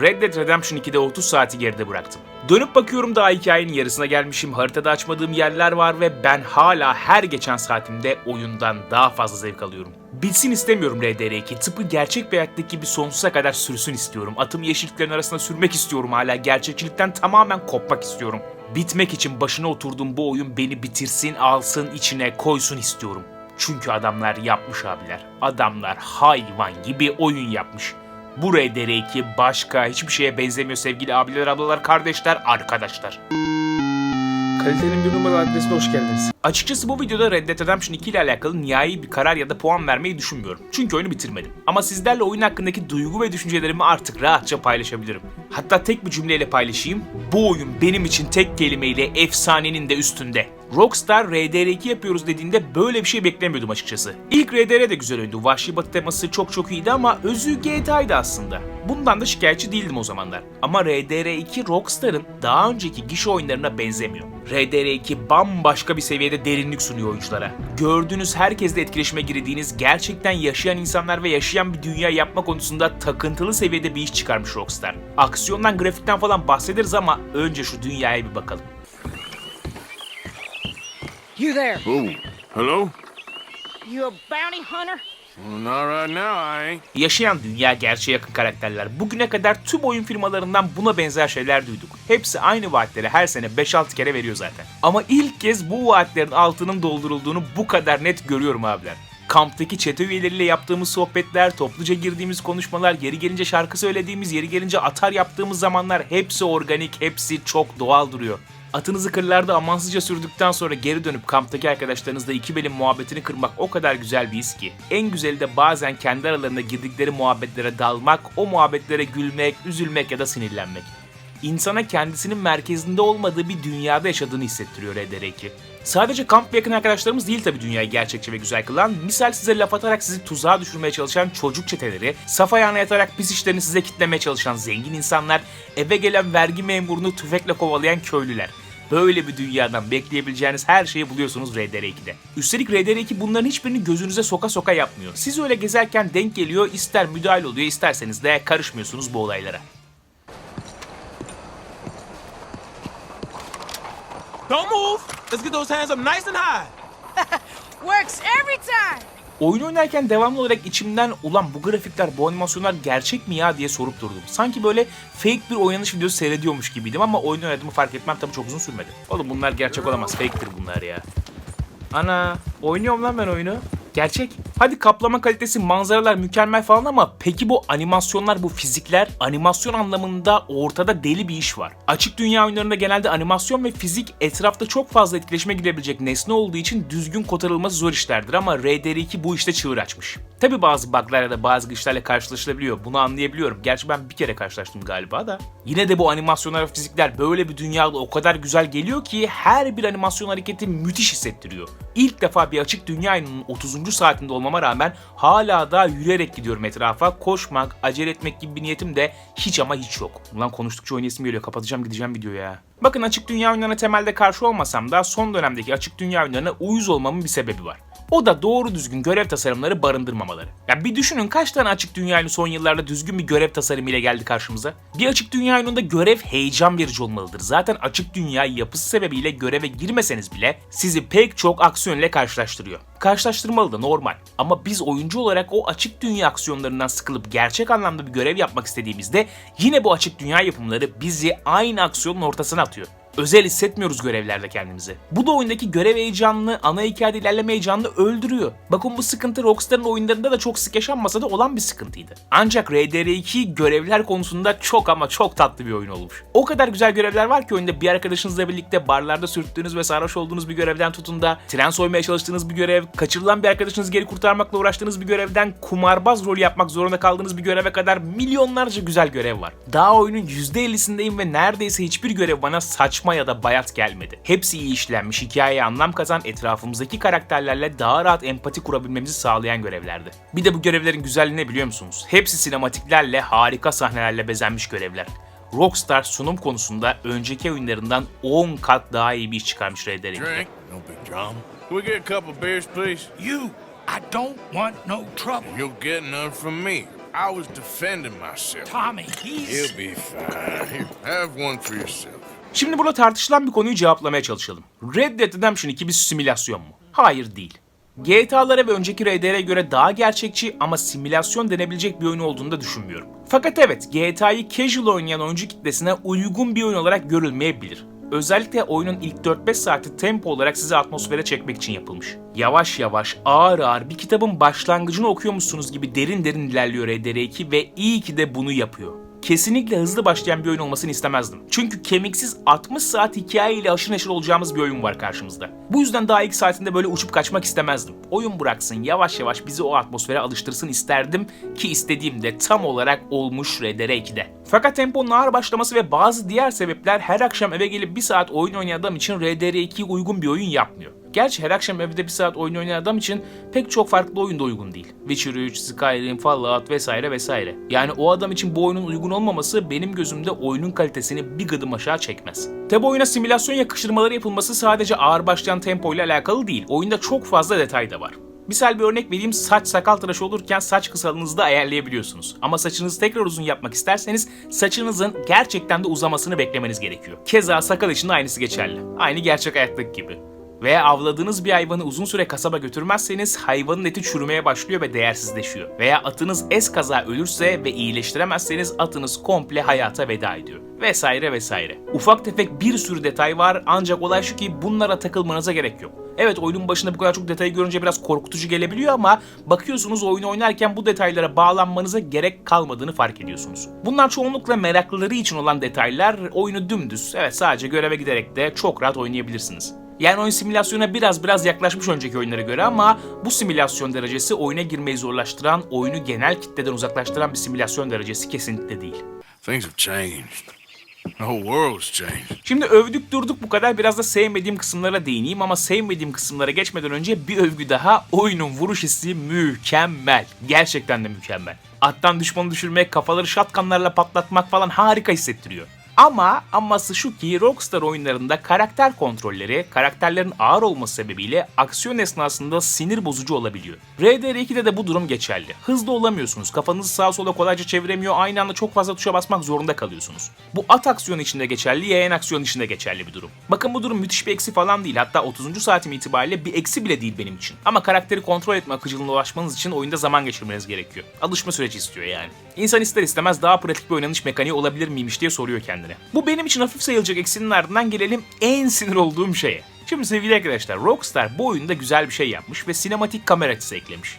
Red Dead Redemption 2'de 30 saati geride bıraktım. Dönüp bakıyorum daha hikayenin yarısına gelmişim. Haritada açmadığım yerler var ve ben hala her geçen saatimde oyundan daha fazla zevk alıyorum. Bitsin istemiyorum RDR2. Tıpkı gerçek bir hayattaki gibi sonsuza kadar sürsün istiyorum. Atımı yeşilliklerin arasında sürmek istiyorum hala. Gerçekçilikten tamamen kopmak istiyorum. Bitmek için başına oturduğum bu oyun beni bitirsin, alsın, içine koysun istiyorum. Çünkü adamlar yapmış abiler. Adamlar hayvan gibi oyun yapmış. Bu RDR2 başka hiçbir şeye benzemiyor sevgili abiler, ablalar, kardeşler, arkadaşlar. Kalitenin bir numaralı adresine hoş geldiniz. Açıkçası bu videoda Red Dead Redemption 2 ile alakalı nihai bir karar ya da puan vermeyi düşünmüyorum. Çünkü oyunu bitirmedim. Ama sizlerle oyun hakkındaki duygu ve düşüncelerimi artık rahatça paylaşabilirim. Hatta tek bir cümleyle paylaşayım. Bu oyun benim için tek kelimeyle efsanenin de üstünde. Rockstar RDR2 yapıyoruz dediğinde böyle bir şey beklemiyordum açıkçası. İlk RDR de güzel oyundu. Vahşi Batı teması çok çok iyiydi ama özü GTA'ydı aslında. Bundan da şikayetçi değildim o zamanlar. Ama RDR2 Rockstar'ın daha önceki gişe oyunlarına benzemiyor. RDR2 bambaşka bir seviyede derinlik sunuyor oyunculara. Gördüğünüz herkesle etkileşime girdiğiniz, gerçekten yaşayan insanlar ve yaşayan bir dünya yapma konusunda takıntılı seviyede bir iş çıkarmış Rockstar. Aksiyondan, grafikten falan bahsederiz ama önce şu dünyaya bir bakalım. You there? Oh, hello? You a bounty hunter? Not right now, I ain't. Yaşayan dünya gerçeğe yakın karakterler. Bugüne kadar tüm oyun firmalarından buna benzer şeyler duyduk. Hepsi aynı vaatleri her sene 5-6 kere veriyor zaten. Ama ilk kez bu vaatlerin altının doldurulduğunu bu kadar net görüyorum abiler. Kamptaki çete üyeleriyle yaptığımız sohbetler, topluca girdiğimiz konuşmalar, yeri gelince şarkı söylediğimiz, yeri gelince atar yaptığımız zamanlar hepsi organik, hepsi çok doğal duruyor. Atınızı kırlarda amansızca sürdükten sonra geri dönüp kamptaki arkadaşlarınızla iki belin muhabbetini kırmak o kadar güzel bir his ki. En güzeli de bazen kendi aralarında girdikleri muhabbetlere dalmak, o muhabbetlere gülmek, üzülmek ya da sinirlenmek. İnsana kendisinin merkezinde olmadığı bir dünyada yaşadığını hissettiriyor RDR2. Sadece kamp yakın arkadaşlarımız değil tabii dünyayı gerçekçi ve güzel kılan. Misal size laf atarak sizi tuzağa düşürmeye çalışan çocuk çeteleri, saf ayağına yatarak pis işlerini size kitlemeye çalışan zengin insanlar, eve gelen vergi memurunu tüfekle kovalayan köylüler. Böyle bir dünyadan bekleyebileceğiniz her şeyi buluyorsunuz RDR2'de. Üstelik RDR2 bunların hiçbirini gözünüze soka soka yapmıyor. Siz öyle gezerken denk geliyor, ister müdahale oluyor, isterseniz de karışmıyorsunuz bu olaylara. Don't move. Let's get those hands up nice and high. Works every time. Oyun oynarken devamlı olarak içimden ulan bu grafikler, bu animasyonlar gerçek mi ya diye sorup durdum. Sanki böyle fake bir oynanış videosu seyrediyormuş gibiydim ama oyun oynadığımı fark etmem tabii çok uzun sürmedi. Oğlum bunlar gerçek olamaz, fake'tir bunlar ya. Ana, oynuyorum lan ben oyunu. Gerçek. Hadi kaplama kalitesi, manzaralar mükemmel falan ama peki bu animasyonlar, bu fizikler animasyon anlamında ortada deli bir iş var. Açık dünya oyunlarında genelde animasyon ve fizik etrafta çok fazla etkileşime girebilecek nesne olduğu için düzgün kotarılması zor işlerdir ama RDR2 bu işte çığır açmış. Tabi bazı buglar ya da bazı glitchlerle karşılaşılabiliyor. Bunu anlayabiliyorum. Gerçi ben bir kere karşılaştım galiba da. Yine de bu animasyonlar ve fizikler böyle bir dünyada o kadar güzel geliyor ki her bir animasyon hareketi müthiş hissettiriyor. İlk defa bir açık dünya 30. 10. saatimde olmama rağmen hala da yürüyerek gidiyorum etrafa. Koşmak, acele etmek gibi bir niyetim de hiç ama hiç yok. Ulan konuştukça oynayasım geliyor. Kapatacağım gideceğim videoya ya. Bakın açık dünya oyunlarına temelde karşı olmasam da son dönemdeki açık dünya oyunlarına uyuz olmamın bir sebebi var. O da doğru düzgün görev tasarımları barındırmamaları. Ya bir düşünün kaç tane açık dünya oyunu son yıllarda düzgün bir görev tasarımıyla geldi karşımıza? Bir açık dünya oyununda görev heyecan verici olmalıdır. Zaten açık dünya yapısı sebebiyle göreve girmeseniz bile sizi pek çok aksiyon ile karşılaştırıyor. Karşılaştırmalı da normal. Ama biz oyuncu olarak o açık dünya aksiyonlarından sıkılıp gerçek anlamda bir görev yapmak istediğimizde yine bu açık dünya yapımları bizi aynı aksiyonun ortasına atıyor. Özel hissetmiyoruz görevlerde kendimizi. Bu da oyundaki görev heyecanını, ana hikayede ilerleme heyecanını öldürüyor. Bakın bu sıkıntı Rockstar'ın oyunlarında da çok sık yaşanmasa da olan bir sıkıntıydı. Ancak RDR2 görevler konusunda çok ama çok tatlı bir oyun olmuş. O kadar güzel görevler var ki oyunda bir arkadaşınızla birlikte barlarda sürttüğünüz ve sarhoş olduğunuz bir görevden tutun da tren soymaya çalıştığınız bir görev, kaçırılan bir arkadaşınızı geri kurtarmakla uğraştığınız bir görevden kumarbaz rolü yapmak zorunda kaldığınız bir göreve kadar milyonlarca güzel görev var. Daha oyunun %50'sindeyim ve neredeyse hiçbir görev bana saçma ya da bayat gelmedi. Hepsi iyi işlenmiş, hikayeye anlam kazan, etrafımızdaki karakterlerle daha rahat empati kurabilmemizi sağlayan görevlerdi. Bir de bu görevlerin güzelliği ne biliyor musunuz? Hepsi sinematiklerle, harika sahnelerle bezenmiş görevler. Rockstar sunum konusunda önceki oyunlarından 10 kat daha iyi bir iş çıkarmış Red Dead Drink, no big drum. We get a couple beers, please. You, I don't want no trouble. You'll get none from me. I was defending myself. Tommy, he's. He'll be fine. Have one for yourself. Şimdi burada tartışılan bir konuyu cevaplamaya çalışalım. Red Dead Redemption 2 bir simülasyon mu? Hayır değil. GTA'lara ve önceki RDR'e göre daha gerçekçi ama simülasyon denebilecek bir oyun olduğunu da düşünmüyorum. Fakat evet GTA'yı casual oynayan oyuncu kitlesine uygun bir oyun olarak görülmeyebilir. Özellikle oyunun ilk 4-5 saati tempo olarak sizi atmosfere çekmek için yapılmış. Yavaş yavaş, ağır ağır bir kitabın başlangıcını okuyormuşsunuz gibi derin derin ilerliyor RDR2 ve iyi ki de bunu yapıyor. Kesinlikle hızlı başlayan bir oyun olmasını istemezdim. Çünkü kemiksiz 60 saat hikayeyle aşırı neşir olacağımız bir oyun var karşımızda. Bu yüzden daha ilk saatinde böyle uçup kaçmak istemezdim. Oyun bıraksın, yavaş yavaş bizi o atmosfere alıştırsın isterdim ki istediğim de tam olarak olmuş RDR2'de. Fakat temponun ağır başlaması ve bazı diğer sebepler her akşam eve gelip bir saat oyun oynayan adam için RDR2'ye uygun bir oyun yapmıyor. Gerçi her akşam evde bir saat oyun oynayan adam için pek çok farklı oyun da uygun değil. Witcher 3, Skyrim, Fallout vesaire vesaire. Yani o adam için bu oyunun uygun olmaması benim gözümde oyunun kalitesini bir gıdım aşağı çekmez. Tabi oyuna simülasyon yakıştırmaları yapılması sadece ağır başlayan tempo ile alakalı değil. Oyunda çok fazla detay da var. Misal bir örnek vereyim saç sakal tıraşı olurken saç kısalığınızı da ayarlayabiliyorsunuz. Ama saçınızı tekrar uzun yapmak isterseniz saçınızın gerçekten de uzamasını beklemeniz gerekiyor. Keza sakal için de aynısı geçerli. Aynı gerçek hayattaki gibi. Veya avladığınız bir hayvanı uzun süre kasaba götürmezseniz hayvanın eti çürümeye başlıyor ve değersizleşiyor. Veya atınız es kaza ölürse ve iyileştiremezseniz atınız komple hayata veda ediyor. Vesaire vesaire. Ufak tefek bir sürü detay var ancak olay şu ki bunlara takılmanıza gerek yok. Evet oyunun başında bu kadar çok detayı görünce biraz korkutucu gelebiliyor ama bakıyorsunuz oyunu oynarken bu detaylara bağlanmanıza gerek kalmadığını fark ediyorsunuz. Bunlar çoğunlukla meraklıları için olan detaylar oyunu dümdüz evet sadece göreve giderek de çok rahat oynayabilirsiniz. Yani oyun simülasyona biraz biraz yaklaşmış önceki oyunlara göre ama bu simülasyon derecesi oyuna girmeyi zorlaştıran, oyunu genel kitleden uzaklaştıran bir simülasyon derecesi kesinlikle değil. Things have changed. Şimdi övdük durduk bu kadar biraz da sevmediğim kısımlara değineyim ama sevmediğim kısımlara geçmeden önce bir övgü daha oyunun vuruş hissi mükemmel. Gerçekten de mükemmel. Attan düşmanı düşürmek, kafaları şatkanlarla patlatmak falan harika hissettiriyor. Ama aması şu ki Rockstar oyunlarında karakter kontrolleri karakterlerin ağır olması sebebiyle aksiyon esnasında sinir bozucu olabiliyor. RDR2'de de bu durum geçerli. Hızlı olamıyorsunuz, kafanızı sağa sola kolayca çeviremiyor, aynı anda çok fazla tuşa basmak zorunda kalıyorsunuz. Bu at aksiyonu içinde geçerli, yayın aksiyonu içinde geçerli bir durum. Bakın bu durum müthiş bir eksi falan değil, hatta 30. saatim itibariyle bir eksi bile değil benim için. Ama karakteri kontrol etme akıcılığına ulaşmanız için oyunda zaman geçirmeniz gerekiyor. Alışma süreci istiyor yani. İnsan ister istemez daha pratik bir oynanış mekaniği olabilir miymiş diye soruyor kendine. Bu benim için hafif sayılacak eksinin ardından gelelim en sinir olduğum şeye. Şimdi sevgili arkadaşlar Rockstar bu oyunda güzel bir şey yapmış ve sinematik kamera açısı eklemiş.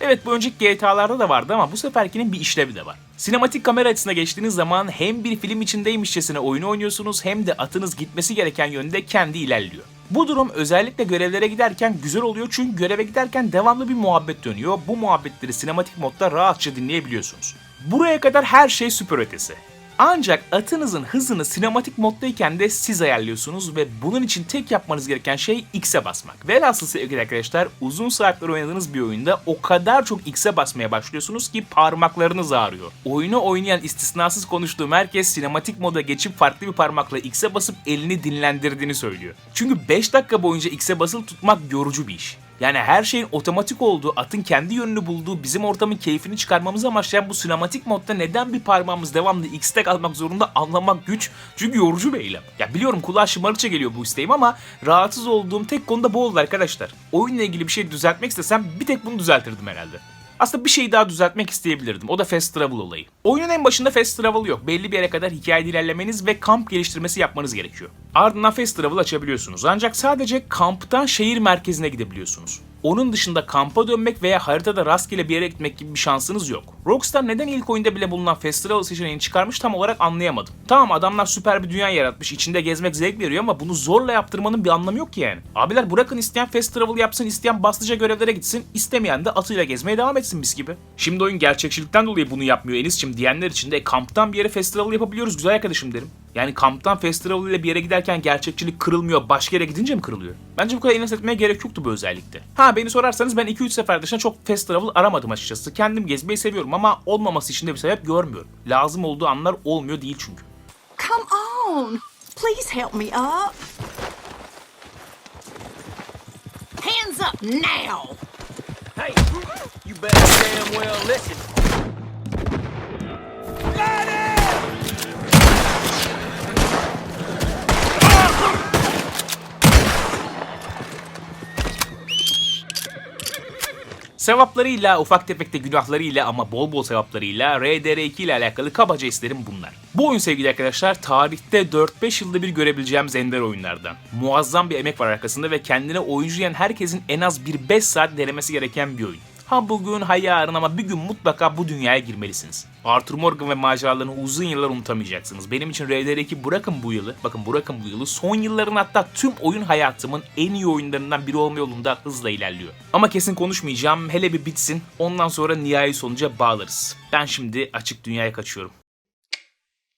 Evet bu önceki GTA'larda da vardı ama bu seferkinin bir işlevi de var. Sinematik kamera açısına geçtiğiniz zaman hem bir film içindeymişçesine oyunu oynuyorsunuz hem de atınız gitmesi gereken yönde kendi ilerliyor. Bu durum özellikle görevlere giderken güzel oluyor çünkü göreve giderken devamlı bir muhabbet dönüyor. Bu muhabbetleri sinematik modda rahatça dinleyebiliyorsunuz. Buraya kadar her şey süper ötesi. Ancak atınızın hızını sinematik moddayken de siz ayarlıyorsunuz ve bunun için tek yapmanız gereken şey X'e basmak. Velhasıl sevgili arkadaşlar uzun saatler oynadığınız bir oyunda o kadar çok X'e basmaya başlıyorsunuz ki parmaklarınız ağrıyor. Oyunu oynayan istisnasız konuştuğum herkes sinematik moda geçip farklı bir parmakla X'e basıp elini dinlendirdiğini söylüyor. Çünkü 5 dakika boyunca X'e basılı tutmak yorucu bir iş. Yani her şeyin otomatik olduğu, atın kendi yönünü bulduğu, bizim ortamın keyfini çıkarmamızı amaçlayan bu sinematik modda neden bir parmağımız devamlı X'te kalmak zorunda anlamak güç. Çünkü yorucu bir eylem. Ya biliyorum kulağa şımarıkça geliyor bu isteğim ama rahatsız olduğum tek konuda bu oldu arkadaşlar. Oyunla ilgili bir şey düzeltmek istesem bir tek bunu düzeltirdim herhalde. Aslında bir şey daha düzeltmek isteyebilirdim. O da fast travel olayı. Oyunun en başında fast travel yok. Belli bir yere kadar hikayede ilerlemeniz ve kamp geliştirmesi yapmanız gerekiyor. Ardından fast travel açabiliyorsunuz. Ancak sadece kamptan şehir merkezine gidebiliyorsunuz. Onun dışında kampa dönmek veya haritada rastgele bir yere gitmek gibi bir şansınız yok. Rockstar neden ilk oyunda bile bulunan fast travel seçeneğini çıkarmış tam olarak anlayamadım. Tamam adamlar süper bir dünya yaratmış, içinde gezmek zevk veriyor ama bunu zorla yaptırmanın bir anlamı yok ki yani. Abiler bırakın isteyen fast travel yapsın, isteyen bastıca görevlere gitsin, istemeyen de atıyla gezmeye devam etsin mis gibi. Şimdi oyun gerçekçilikten dolayı bunu yapmıyor Enis'cim diyenler için de e, kamptan bir yere fast travel yapabiliyoruz güzel arkadaşım derim. Yani kamptan fast travel ile bir yere giderken gerçekçilik kırılmıyor, başka yere gidince mi kırılıyor? Bence bu kadar enes etmeye gerek yoktu bu özellikte. Ha beni sorarsanız ben 2-3 sefer dışında çok fast travel aramadım açıkçası. Kendim gezmeyi seviyorum ama olmaması için de bir sebep görmüyorum. Lazım olduğu anlar olmuyor değil çünkü. Come on. Please help me up. Hands up now! Hey, you better damn well listen. Sevaplarıyla, ufak tefek de günahlarıyla ama bol bol sevaplarıyla RDR2 ile alakalı kabaca isterim bunlar. Bu oyun sevgili arkadaşlar tarihte 4-5 yılda bir görebileceğimiz ender oyunlardan. Muazzam bir emek var arkasında ve kendine oyuncu yiyen herkesin en az bir 5 saat denemesi gereken bir oyun. Ha bugün ha yarın ama bir gün mutlaka bu dünyaya girmelisiniz. Arthur Morgan ve maceralarını uzun yıllar unutamayacaksınız. Benim için RDR2 bırakın bu yılı, bakın bırakın bu yılı son yılların hatta tüm oyun hayatımın en iyi oyunlarından biri olma yolunda hızla ilerliyor. Ama kesin konuşmayacağım, hele bir bitsin ondan sonra nihai sonuca bağlarız. Ben şimdi açık dünyaya kaçıyorum.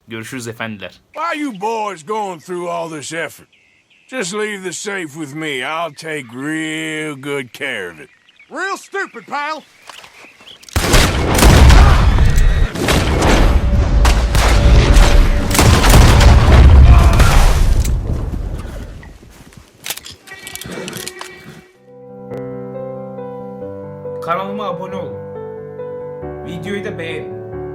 Görüşürüz efendiler. Why you boys going through all this effort? Just leave the safe with me. I'll take real good care of it. Real stupid, pal. Kanalıma abone olun. Videoyu da beğenin.